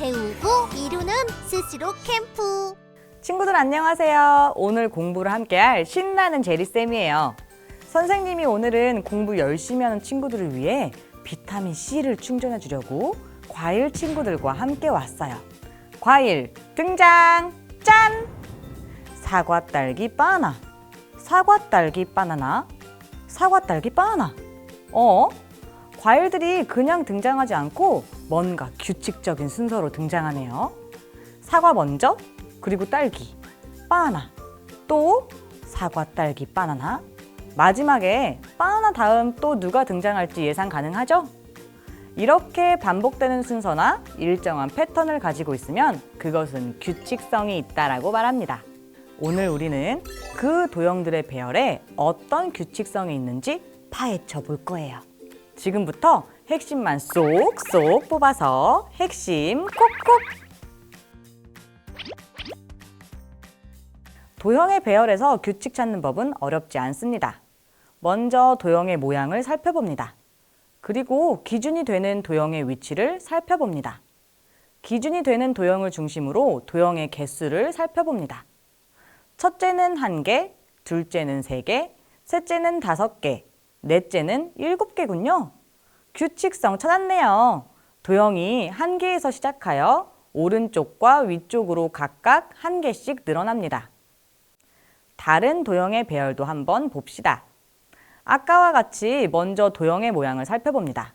배우고 이루는 스스로 캠프. 친구들 안녕하세요. 오늘 공부를 함께할 신나는 제리쌤이에요. 선생님이 오늘은 공부 열심히 하는 친구들을 위해 비타민 C를 충전해 주려고 과일 친구들과 함께 왔어요. 과일 등장! 짠! 사과, 딸기, 바나나. 사과, 딸기, 바나나. 사과, 딸기, 바나나. 어? 과일들이 그냥 등장하지 않고 뭔가 규칙적인 순서로 등장하네요. 사과 먼저, 그리고 딸기, 바나나, 또 사과, 딸기, 바나나. 마지막에 바나나 다음 또 누가 등장할지 예상 가능하죠? 이렇게 반복되는 순서나 일정한 패턴을 가지고 있으면 그것은 규칙성이 있다라고 말합니다. 오늘 우리는 그 도형들의 배열에 어떤 규칙성이 있는지 파헤쳐 볼 거예요. 지금부터 핵심만 쏙쏙 뽑아서 핵심 콕콕 도형의 배열에서 규칙 찾는 법은 어렵지 않습니다. 먼저 도형의 모양을 살펴봅니다. 그리고 기준이 되는 도형의 위치를 살펴봅니다. 기준이 되는 도형을 중심으로 도형의 개수를 살펴봅니다. 첫째는 한 개, 둘째는 세 개, 셋째는 다섯 개, 넷째는 일곱 개군요. 규칙성 찾았네요. 도형이 한 개에서 시작하여 오른쪽과 위쪽으로 각각 한 개씩 늘어납니다. 다른 도형의 배열도 한번 봅시다. 아까와 같이 먼저 도형의 모양을 살펴봅니다.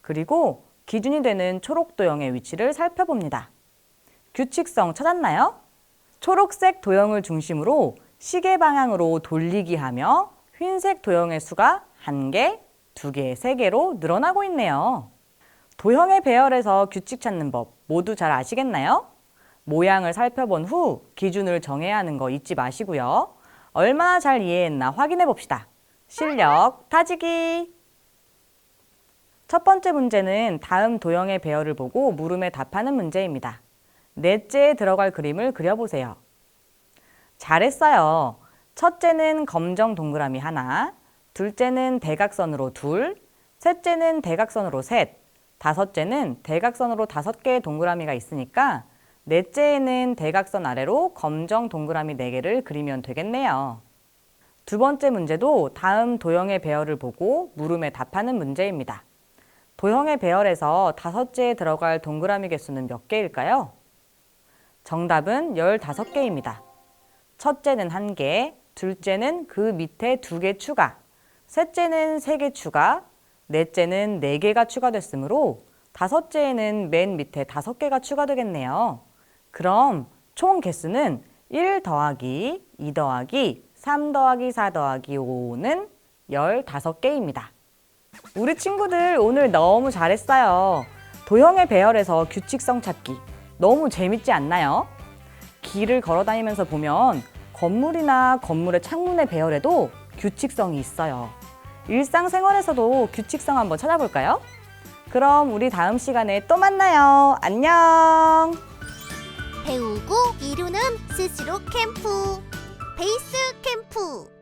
그리고 기준이 되는 초록 도형의 위치를 살펴봅니다. 규칙성 찾았나요? 초록색 도형을 중심으로 시계 방향으로 돌리기 하며 흰색 도형의 수가 한 개, 두 개, 세 개로 늘어나고 있네요. 도형의 배열에서 규칙 찾는 법 모두 잘 아시겠나요? 모양을 살펴본 후 기준을 정해야 하는 거 잊지 마시고요. 얼마나 잘 이해했나 확인해 봅시다. 실력 다지기. 첫 번째 문제는 다음 도형의 배열을 보고 물음에 답하는 문제입니다. 넷째에 들어갈 그림을 그려보세요. 잘했어요. 첫째는 검정 동그라미 하나, 둘째는 대각선으로 둘, 셋째는 대각선으로 셋, 다섯째는 대각선으로 다섯 개의 동그라미가 있으니까 넷째에는 대각선 아래로 검정 동그라미 네개를 그리면 되겠네요. 두 번째 문제도 다음 도형의 배열을 보고 물음에 답하는 문제입니다. 도형의 배열에서 다섯째에 들어갈 동그라미 개수는 몇 개일까요? 정답은 15개입니다. 첫째는 한 개, 둘째는 그 밑에 두 개 추가, 셋째는 세개 추가, 넷째는 네 개가 추가됐으므로 다섯째에는 맨 밑에 다섯 개가 추가되겠네요. 그럼 총 개수는 1 더하기 2 더하기 3 더하기 4 더하기 5는 15개입니다. 우리 친구들 오늘 너무 잘했어요. 도형의 배열에서 규칙성 찾기 너무 재밌지 않나요? 길을 걸어 다니면서 보면 건물이나 건물의 창문의 배열에도 규칙성이 있어요. 일상생활에서도 규칙성 한번 찾아볼까요? 그럼 우리 다음 시간에 또 만나요. 안녕! 배우고 이루는 스스로 캠프. 베이스 캠프.